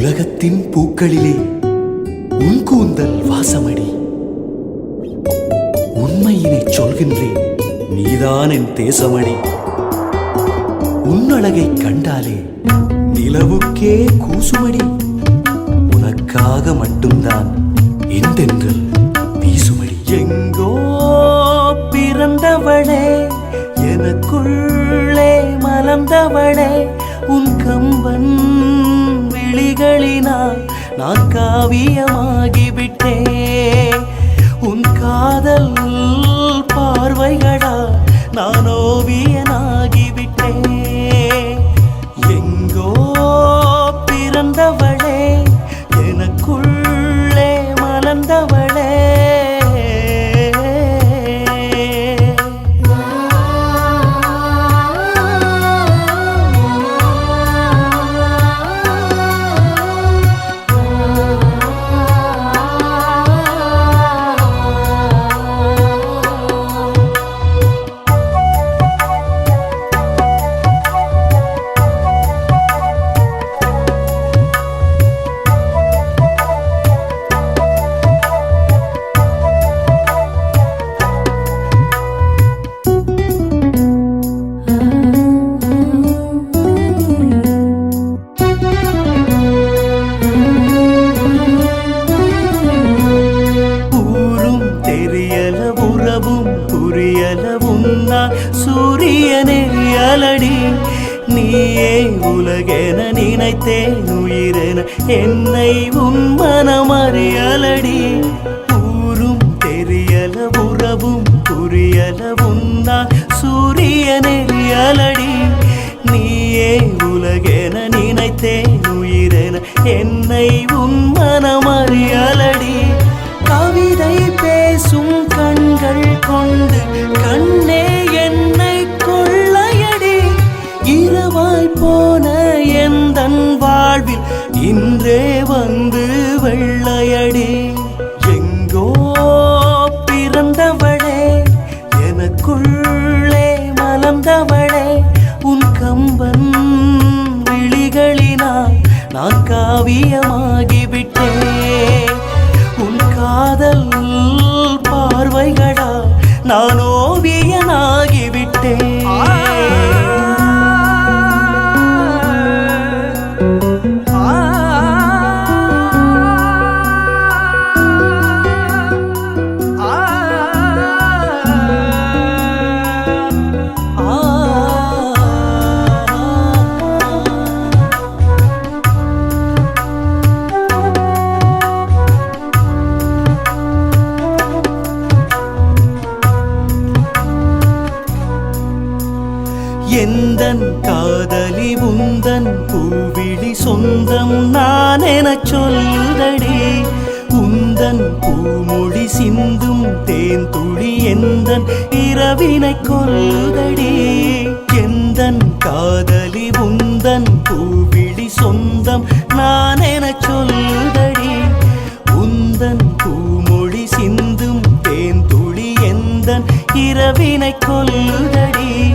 உலகத்தின் பூக்களிலே உன் கூந்தல் வாசமடி. உண்மையினை சொல்கின்றேன் நீதான் என் தேசமடி. உன் அழகை கண்டாலே நிலவுக்கே கூசுமடி. உனக்காக மட்டும்தான் எந்தென்றல் வீசுமடி. எங்கோ பிறந்தவளே எனக்குள்ளே மலர்ந்தவளே உன் கம்பன் விழிகளினால் நான் காவியமாகிவிட்டே உன் காதல் பார்வைகளா நான் ஓவியனாகிவிட்டே சூரியனே அலடி நீயே உலகென நினைத்தேன் உயிரென. என்னை உன் மனம் ஊரும் தெரியல உறவும் புரியல. உன்னா சூரியனே அலடி நீயே உலகென நினைத்தேன் உயிரென. என்னை உன் மனம் இன்றே வந்து வெள்ளையடி. உந்தன் காதலி உந்தன் பூவிழி சொந்தம் நான் எனச் சொல்லுதடி. உந்தன் பூமொழி சிந்தும் தேன் துளி எந்தன் இரவினை கொல்லுதடி. எந்தன் காதலி உந்தன் பூவிழி சொந்தம் நான் எனச் சொல்லுதடி. உந்தன் பூமொழி சிந்தும் தேன் துளி எந்தன் இரவினை கொல்லுதடி.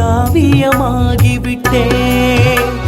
காவியமாகிவிட்டேன்